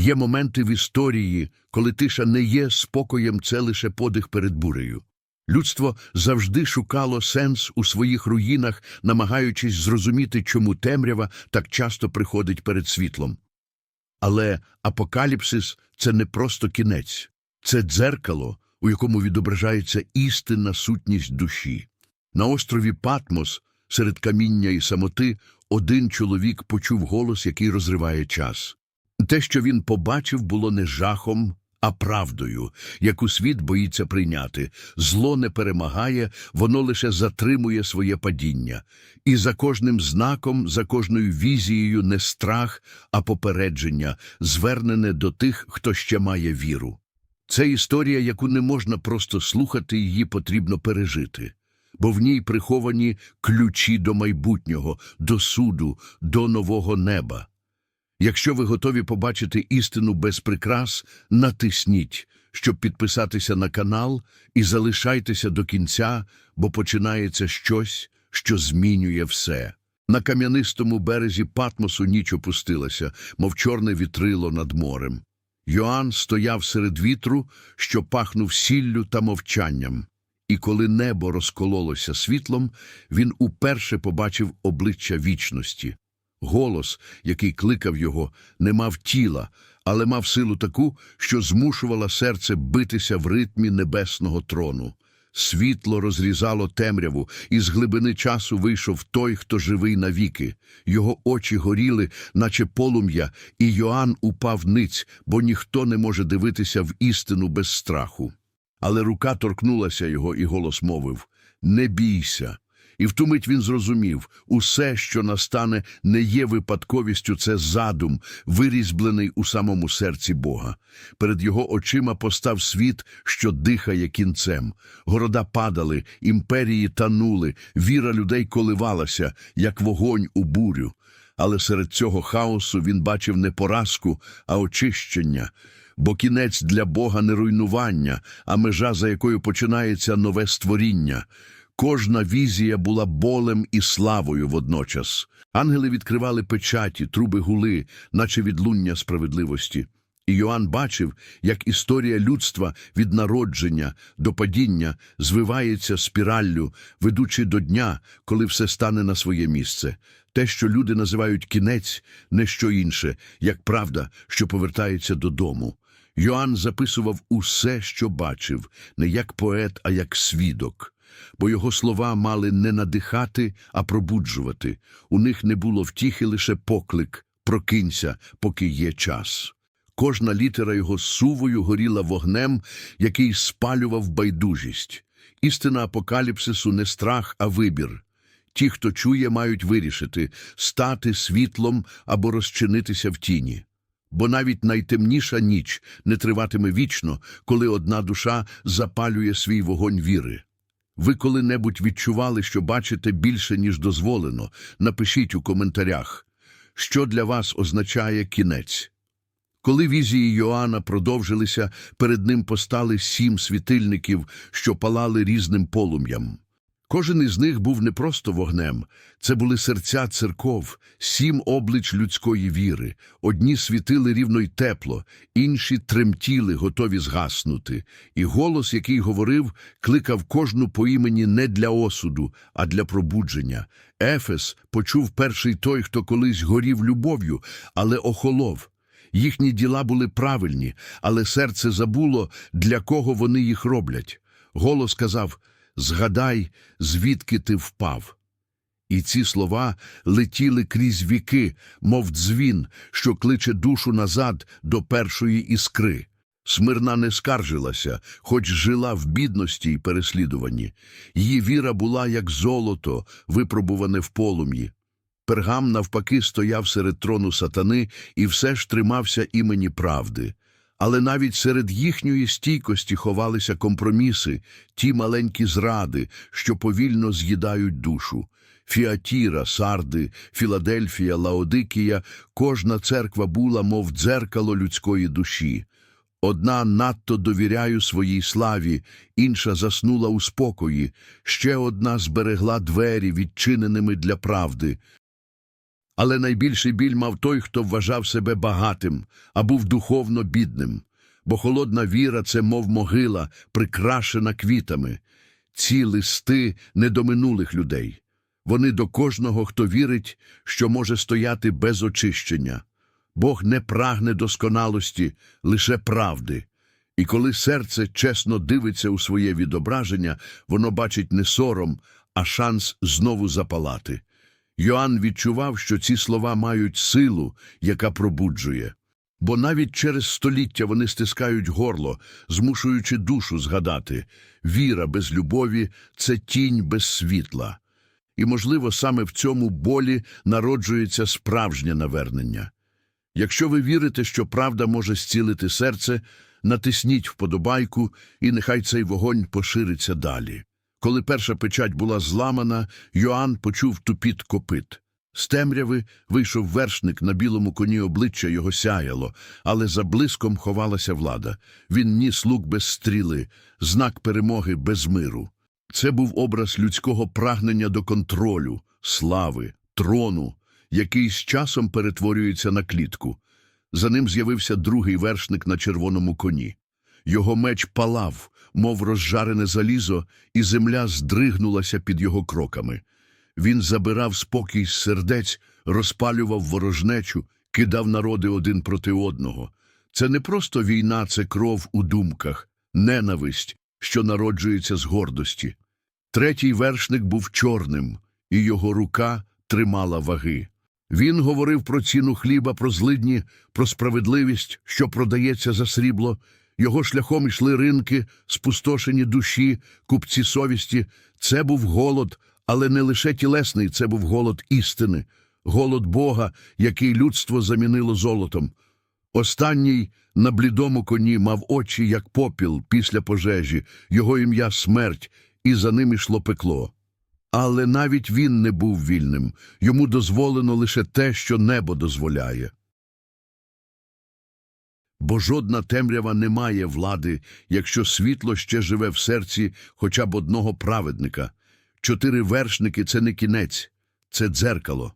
Є моменти в історії, коли тиша не є спокоєм, це лише подих перед бурею. Людство завжди шукало сенс у своїх руїнах, намагаючись зрозуміти, чому темрява так часто приходить перед світлом. Але апокаліпсис це не просто кінець, це дзеркало, у якому відображається істинна сутність душі. На острові Патмос, серед каміння і самоти, один чоловік почув голос, який розриває час. Те, що він побачив, було не жахом, а правдою, яку світ боїться прийняти. Зло не перемагає, воно лише затримує своє падіння. І за кожним знаком, за кожною візією не страх, а попередження, звернене до тих, хто ще має віру. Це історія, яку не можна просто слухати, її потрібно пережити. Бо в ній приховані ключі до майбутнього, до суду, до нового неба. Якщо ви готові побачити істину без прикрас, натисніть, щоб підписатися на канал і залишайтеся до кінця, бо починається щось, що змінює все. На кам'янистому березі Патмосу ніч опустилася, мов чорне вітрило над морем. Йоанн стояв серед вітру, що пахнув сіллю та мовчанням. І коли небо розкололося світлом, він уперше побачив обличчя вічності. Голос, який кликав його, не мав тіла, але мав силу таку, що змушувала серце битися в ритмі небесного трону. Світло розрізало темряву, і з глибини часу вийшов той, хто живий навіки. Його очі горіли, наче полум'я, і Йоанн упав ниць, бо ніхто не може дивитися в істину без страху. Але рука торкнулася його, і голос мовив Не бійся. І в ту мить він зрозумів усе, що настане, не є випадковістю, це задум, вирізблений у самому серці Бога. Перед його очима постав світ, що дихає кінцем. Города падали, імперії танули, віра людей коливалася, як вогонь у бурю. Але серед цього хаосу він бачив не поразку, а очищення. Бо кінець для Бога не руйнування, а межа, за якою починається нове створіння. Кожна візія була болем і славою водночас. Ангели відкривали печаті, труби гули, наче відлуння справедливості. І Йоанн бачив, як історія людства від народження до падіння звивається спіраллю, ведучи до дня, коли все стане на своє місце. Те, що люди називають кінець, не що інше, як правда, що повертається додому. Йоанн записував усе, що бачив, не як поет, а як свідок. Бо його слова мали не надихати, а пробуджувати. У них не було втіхи лише поклик «Прокинься, поки є час». Кожна літера його сувою горіла вогнем, який спалював байдужість. Істина апокаліпсису не страх, а вибір. Ті, хто чує, мають вирішити – стати світлом або розчинитися в тіні. Бо навіть найтемніша ніч не триватиме вічно, коли одна душа запалює свій вогонь віри. Ви коли-небудь відчували, що бачите більше, ніж дозволено? Напишіть у коментарях, що для вас означає кінець. Коли візії Йоанна продовжилися, перед ним постали сім світильників, що палали різним полум'ям. Кожен із них був не просто вогнем, це були серця церков, сім облич людської віри. Одні світили рівно й тепло, інші тремтіли, готові згаснути. І голос, який говорив, кликав кожну по імені не для осуду, а для пробудження. Ефес почув перший той, хто колись горів любов'ю, але охолов. Їхні діла були правильні, але серце забуло, для кого вони їх роблять. Голос казав Згадай, звідки ти впав. І ці слова летіли крізь віки, мов дзвін, що кличе душу назад до першої іскри. Смирна не скаржилася, хоч жила в бідності й переслідуванні. Її віра була, як золото, випробуване в полум'ї. Пергам, навпаки, стояв серед трону сатани і все ж тримався імені правди. Але навіть серед їхньої стійкості ховалися компроміси, ті маленькі зради, що повільно з'їдають душу. Фіатіра, Сарди, Філадельфія, Лаодикія – кожна церква була, мов дзеркало людської душі. Одна надто довіряю своїй славі, інша заснула у спокої, ще одна зберегла двері, відчиненими для правди. Але найбільший біль мав той, хто вважав себе багатим, а був духовно бідним. Бо холодна віра це мов могила, прикрашена квітами. Ці листи не до минулих людей. Вони до кожного, хто вірить, що може стояти без очищення. Бог не прагне досконалості, лише правди. І коли серце чесно дивиться у своє відображення, воно бачить не сором, а шанс знову запалати. Йоанн відчував, що ці слова мають силу, яка пробуджує. Бо навіть через століття вони стискають горло, змушуючи душу згадати віра без любові це тінь без світла. І, можливо, саме в цьому болі народжується справжнє навернення. Якщо ви вірите, що правда може зцілити серце, натисніть вподобайку, і нехай цей вогонь пошириться далі. Коли перша печать була зламана, Йоанн почув тупіт копит. З темряви вийшов вершник на білому коні обличчя його сяяло, але за блиском ховалася влада. Він ніс лук без стріли, знак перемоги без миру. Це був образ людського прагнення до контролю, слави, трону, який з часом перетворюється на клітку. За ним з'явився другий вершник на червоному коні. Його меч палав, мов розжарене залізо, і земля здригнулася під його кроками. Він забирав спокій з сердець, розпалював ворожнечу, кидав народи один проти одного. Це не просто війна, це кров у думках, ненависть, що народжується з гордості. Третій вершник був чорним, і його рука тримала ваги. Він говорив про ціну хліба, про злидні, про справедливість, що продається за срібло. Його шляхом йшли ринки, спустошені душі, купці совісті. Це був голод, але не лише тілесний, це був голод істини, голод Бога, який людство замінило золотом. Останній на блідому коні мав очі, як попіл після пожежі, його ім'я смерть, і за ним ішло пекло. Але навіть він не був вільним, йому дозволено лише те, що небо дозволяє. Бо жодна темрява не має влади, якщо світло ще живе в серці хоча б одного праведника. Чотири вершники це не кінець, це дзеркало.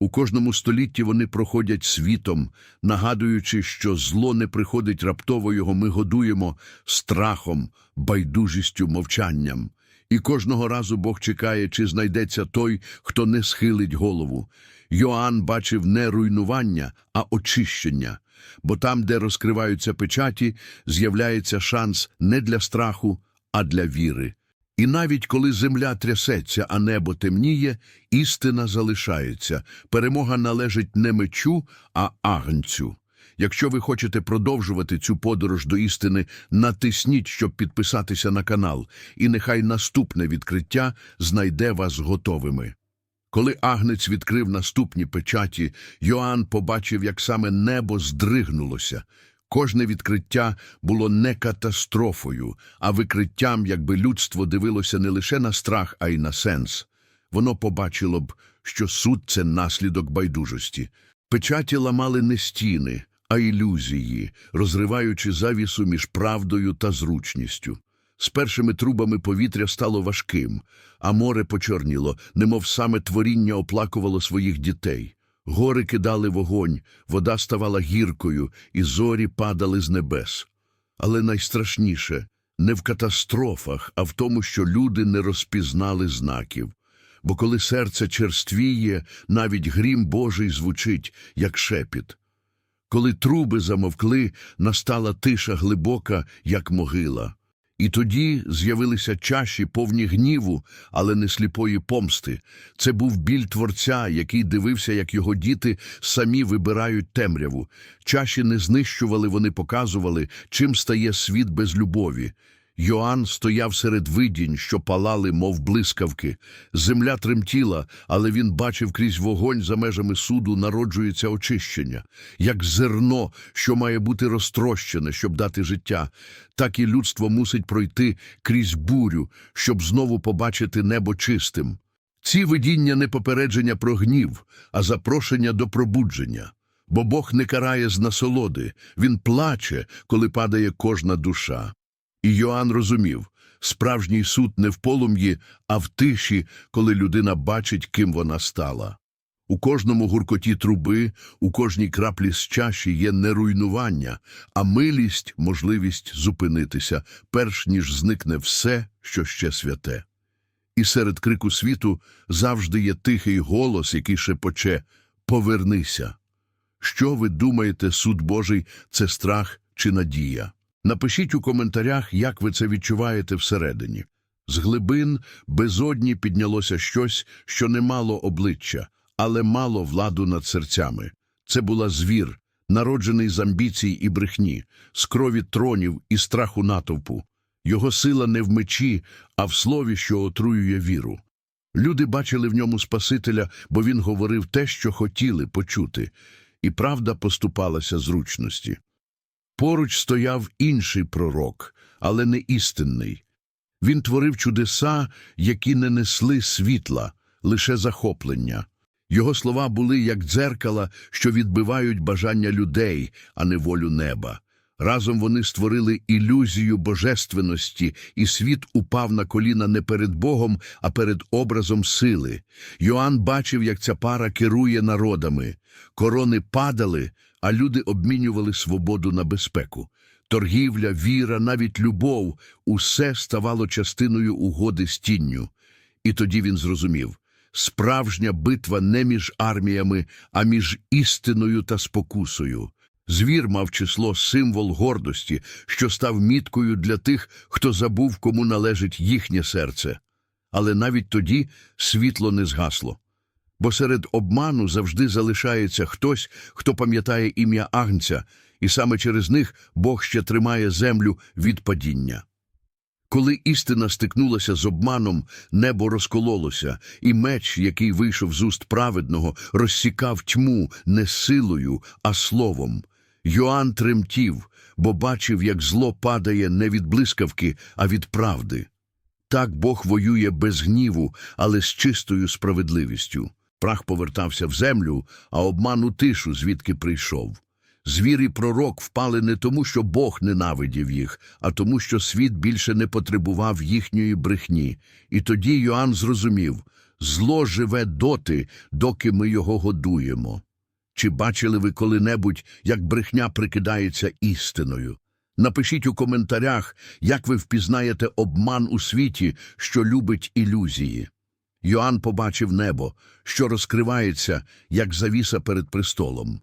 У кожному столітті вони проходять світом, нагадуючи, що зло не приходить раптово його ми годуємо страхом, байдужістю, мовчанням. І кожного разу Бог чекає, чи знайдеться той, хто не схилить голову. Йоанн бачив не руйнування, а очищення. Бо там, де розкриваються печаті, з'являється шанс не для страху, а для віри. І навіть коли земля трясеться, а небо темніє, істина залишається. Перемога належить не мечу, а агнцю. Якщо ви хочете продовжувати цю подорож до істини, натисніть, щоб підписатися на канал, і нехай наступне відкриття знайде вас готовими. Коли агнець відкрив наступні печаті, Йоанн побачив, як саме небо здригнулося. Кожне відкриття було не катастрофою, а викриттям, якби людство дивилося не лише на страх, а й на сенс. Воно побачило б, що суд це наслідок байдужості. Печаті ламали не стіни, а ілюзії, розриваючи завісу між правдою та зручністю. З першими трубами повітря стало важким, а море почорніло, немов саме творіння оплакувало своїх дітей. Гори кидали вогонь, вода ставала гіркою, і зорі падали з небес. Але найстрашніше не в катастрофах, а в тому, що люди не розпізнали знаків. Бо коли серце черствіє, навіть грім Божий звучить, як шепіт. Коли труби замовкли, настала тиша глибока, як могила. І тоді з'явилися чаші, повні гніву, але не сліпої помсти. Це був біль творця, який дивився, як його діти самі вибирають темряву. Чаші не знищували, вони показували, чим стає світ без любові. Йоанн стояв серед видінь, що палали, мов блискавки. Земля тремтіла, але він бачив крізь вогонь за межами суду народжується очищення. Як зерно, що має бути розтрощене, щоб дати життя, так і людство мусить пройти крізь бурю, щоб знову побачити небо чистим. Ці видіння не попередження про гнів, а запрошення до пробудження. Бо Бог не карає з насолоди, Він плаче, коли падає кожна душа. І Йоанн розумів, справжній суд не в полум'ї, а в тиші, коли людина бачить, ким вона стала. У кожному гуркоті труби, у кожній краплі з чаші є не руйнування, а милість, можливість зупинитися, перш ніж зникне все, що ще святе. І серед крику світу завжди є тихий голос, який шепоче «Повернися». Що ви думаєте, суд Божий – це страх чи надія? Напишіть у коментарях, як ви це відчуваєте всередині. З глибин безодні піднялося щось, що не мало обличчя, але мало владу над серцями. Це була звір, народжений з амбіцій і брехні, з крові тронів і страху натовпу. Його сила не в мечі, а в слові, що отруює віру. Люди бачили в ньому Спасителя, бо він говорив те, що хотіли почути, і правда поступалася зручності. Поруч стояв інший пророк, але не істинний. Він творив чудеса, які не несли світла, лише захоплення. Його слова були як дзеркала, що відбивають бажання людей, а не волю неба. Разом вони створили ілюзію божественності, і світ упав на коліна не перед Богом, а перед образом сили. Йоанн бачив, як ця пара керує народами. Корони падали, а люди обмінювали свободу на безпеку. Торгівля, віра, навіть любов усе ставало частиною угоди з тінню. І тоді він зрозумів справжня битва не між арміями, а між істиною та спокусою. Звір мав число символ гордості, що став міткою для тих, хто забув, кому належить їхнє серце. Але навіть тоді світло не згасло. Бо серед обману завжди залишається хтось, хто пам'ятає ім'я Агнця, і саме через них Бог ще тримає землю від падіння. Коли істина стикнулася з обманом, небо розкололося, і меч, який вийшов з уст праведного, розсікав тьму не силою, а словом. Йоанн тремтів, бо бачив, як зло падає не від блискавки, а від правди. Так Бог воює без гніву, але з чистою справедливістю. Прах повертався в землю, а обман у тишу, звідки прийшов. Звір і пророк впали не тому, що Бог ненавидів їх, а тому, що світ більше не потребував їхньої брехні. І тоді Йоанн зрозумів – зло живе доти, доки ми його годуємо. Чи бачили ви коли-небудь, як брехня прикидається істиною? Напишіть у коментарях, як ви впізнаєте обман у світі, що любить ілюзії. Йоанн побачив небо, що розкривається, як завіса перед престолом.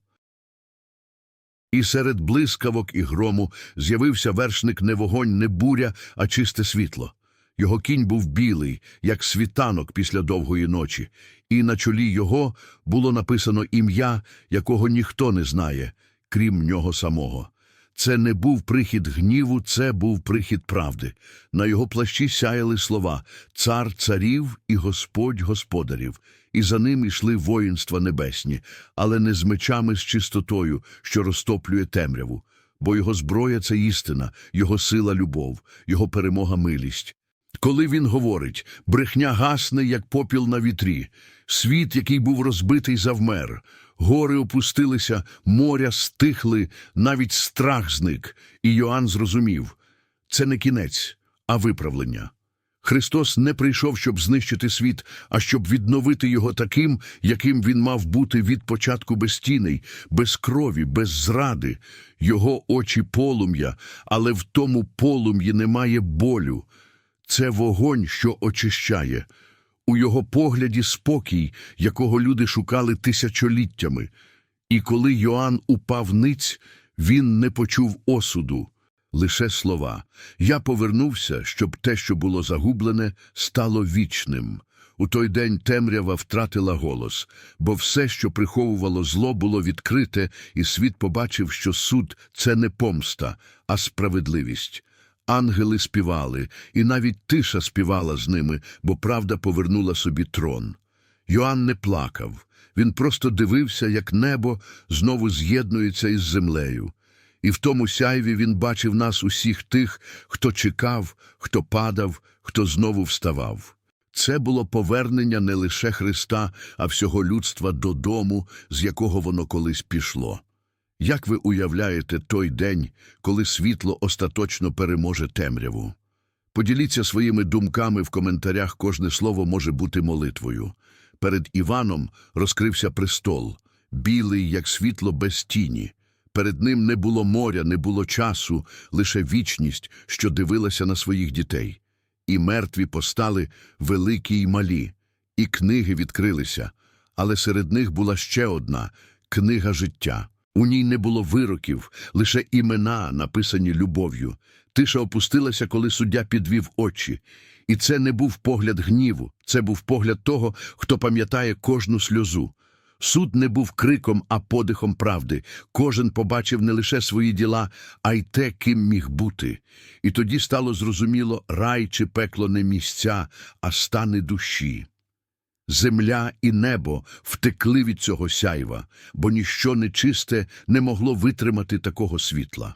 І серед блискавок і грому з'явився вершник не вогонь, не буря, а чисте світло. Його кінь був білий, як світанок після довгої ночі, і на чолі його було написано ім'я, якого ніхто не знає, крім нього самого. Це не був прихід гніву, це був прихід правди. На його плащі сяяли слова «Цар царів і Господь господарів», і за ним йшли воїнства небесні, але не з мечами з чистотою, що розтоплює темряву. Бо його зброя це істина, його сила любов, його перемога милість. Коли він говорить, брехня гасне, як попіл на вітрі, світ, який був розбитий, завмер, гори опустилися, моря стихли, навіть страх зник, і Йоанн зрозумів – це не кінець, а виправлення. Христос не прийшов, щоб знищити світ, а щоб відновити його таким, яким він мав бути від початку безстійний, без крові, без зради. Його очі полум'я, але в тому полум'ї немає болю. Це вогонь, що очищає. У його погляді спокій, якого люди шукали тисячоліттями. І коли Йоанн упав ниць, він не почув осуду, лише слова. Я повернувся, щоб те, що було загублене, стало вічним. У той день темрява втратила голос, бо все, що приховувало зло, було відкрите, і світ побачив, що суд – це не помста, а справедливість. Ангели співали, і навіть тиша співала з ними, бо правда повернула собі трон. Йоанн не плакав, він просто дивився, як небо знову з'єднується із землею. І в тому сяйві він бачив нас усіх тих, хто чекав, хто падав, хто знову вставав. Це було повернення не лише Христа, а всього людства додому, з якого воно колись пішло. Як ви уявляєте той день, коли світло остаточно переможе темряву? Поділіться своїми думками в коментарях, кожне слово може бути молитвою. Перед Іваном розкрився престол, білий, як світло без тіні. Перед ним не було моря, не було часу, лише вічність, що дивилася на своїх дітей. І мертві постали великі й малі, і книги відкрилися, але серед них була ще одна книга життя. У ній не було вироків, лише імена, написані любов'ю. Тиша опустилася, коли суддя підвів очі. І це не був погляд гніву, це був погляд того, хто пам'ятає кожну сльозу. Суд не був криком, а подихом правди. Кожен побачив не лише свої діла, а й те, ким міг бути. І тоді стало зрозуміло, рай чи пекло не місця, а стани душі. Земля і небо втекли від цього сяйва, бо ніщо нечисте не могло витримати такого світла.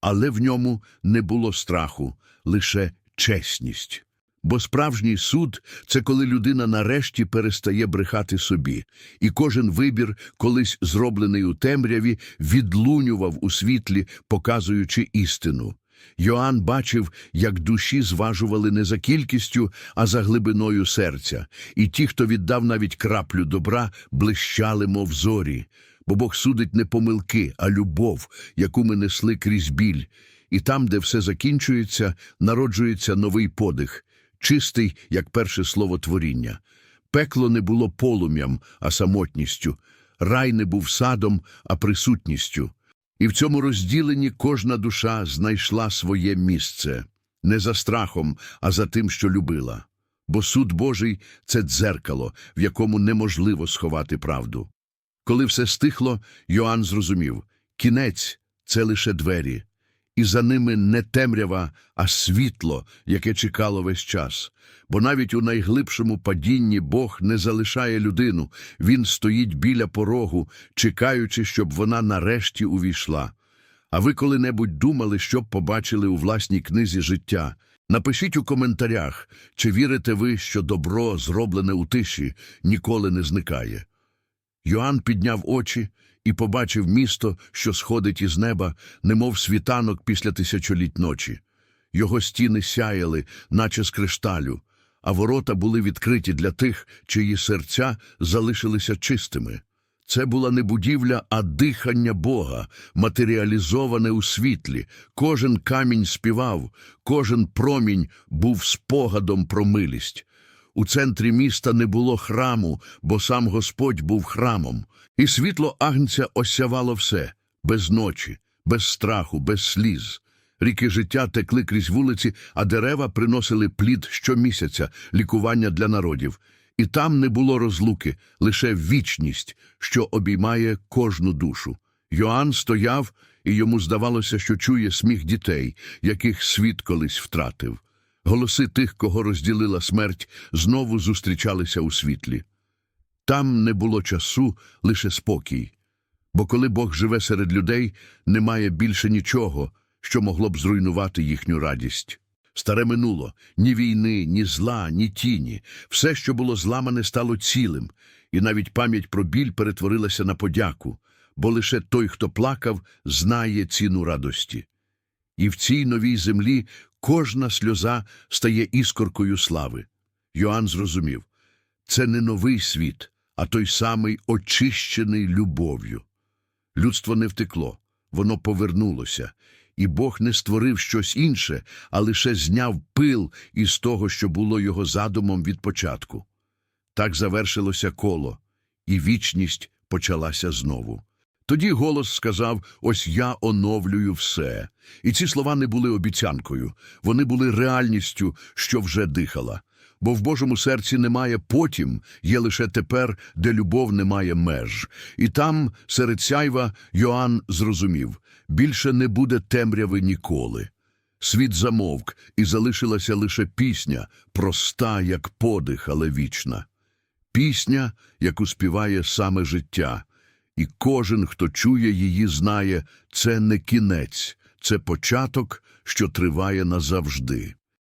Але в ньому не було страху, лише чесність. Бо справжній суд це коли людина нарешті перестає брехати собі, і кожен вибір, колись зроблений у темряві, відлунював у світлі, показуючи істину. Йоанн бачив, як душі зважували не за кількістю, а за глибиною серця, і ті, хто віддав навіть краплю добра, блищали, мов зорі. Бо Бог судить не помилки, а любов, яку ми несли крізь біль. І там, де все закінчується, народжується новий подих, чистий, як перше слово творіння. Пекло не було полум'ям, а самотністю, рай не був садом, а присутністю. І в цьому розділенні кожна душа знайшла своє місце не за страхом, а за тим, що любила. Бо суд Божий це дзеркало, в якому неможливо сховати правду. Коли все стихло, Йоанн зрозумів кінець це лише двері, і за ними не темрява, а світло, яке чекало весь час. Бо навіть у найглибшому падінні Бог не залишає людину, він стоїть біля порогу, чекаючи, щоб вона нарешті увійшла. А ви коли-небудь думали, що побачили у власній книзі життя? Напишіть у коментарях, чи вірите ви, що добро, зроблене у тиші, ніколи не зникає. Йоанн підняв очі і побачив місто, що сходить із неба, немов світанок після тисячоліть ночі. Його стіни сяяли, наче з кришталю, а ворота були відкриті для тих, чиї серця залишилися чистими. Це була не будівля, а дихання Бога, матеріалізоване у світлі. Кожен камінь співав, кожен промінь був спогадом про милість. У центрі міста не було храму, бо сам Господь був храмом, і світло агнця осявало все без ночі, без страху, без сліз. Ріки життя текли крізь вулиці, а дерева приносили плід щомісяця, лікування для народів. І там не було розлуки, лише вічність, що обіймає кожну душу. Йоанн стояв, і йому здавалося, що чує сміх дітей, яких світ колись втратив. Голоси тих, кого розділила смерть, знову зустрічалися у світлі. Там не було часу, лише спокій. Бо коли Бог живе серед людей, немає більше нічого, що могло б зруйнувати їхню радість. Старе минуло ні війни, ні зла, ні тіні. Все, що було зламане, стало цілим, і навіть пам'ять про біль перетворилася на подяку, бо лише той, хто плакав, знає ціну радості. І в цій новій землі кожна сльоза стає іскоркою слави. Йоанн зрозумів це не новий світ, а той самий очищений любов'ю. Людство не втекло, воно повернулося, і Бог не створив щось інше, а лише зняв пил із того, що було його задумом від початку. Так завершилося коло, і вічність почалася знову. Тоді голос сказав: Ось я оновлюю все. І ці слова не були обіцянкою, вони були реальністю, що вже дихала. Бо в Божому серці немає потім, є лише тепер, де любов не має меж. І там, серед сяйва, Йоанн зрозумів більше не буде темряви ніколи. Світ замовк, і залишилася лише пісня, проста, як подих, але вічна. Пісня, яку співає саме життя. І кожен, хто чує її, знає, це не кінець, це початок, що триває назавжди.